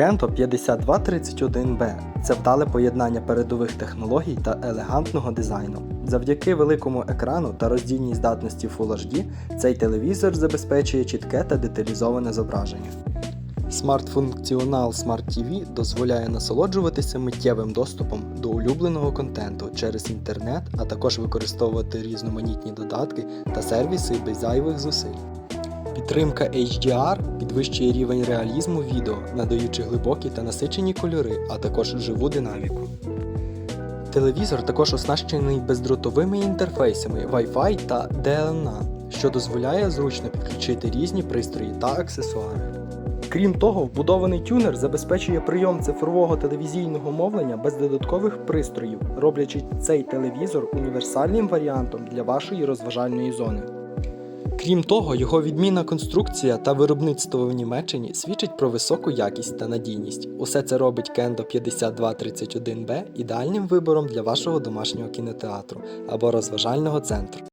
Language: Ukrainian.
Kento 5231B це вдале поєднання передових технологій та елегантного дизайну. Завдяки великому екрану та роздільній здатності Full HD цей телевізор забезпечує чітке та деталізоване зображення. Смарт-функціонал Smart TV дозволяє насолоджуватися миттєвим доступом до улюбленого контенту через інтернет, а також використовувати різноманітні додатки та сервіси без зайвих зусиль. Підтримка HDR підвищує рівень реалізму відео, надаючи глибокі та насичені кольори, а також живу динаміку. Телевізор також оснащений бездротовими інтерфейсами Wi-Fi та DLNA, що дозволяє зручно підключити різні пристрої та аксесуари. Крім того, вбудований тюнер забезпечує прийом цифрового телевізійного мовлення без додаткових пристроїв, роблячи цей телевізор універсальним варіантом для вашої розважальної зони. Крім того, його відмінна конструкція та виробництво в Німеччині свідчить про високу якість та надійність. Усе це робить Kendo 5231B ідеальним вибором для вашого домашнього кінотеатру або розважального центру.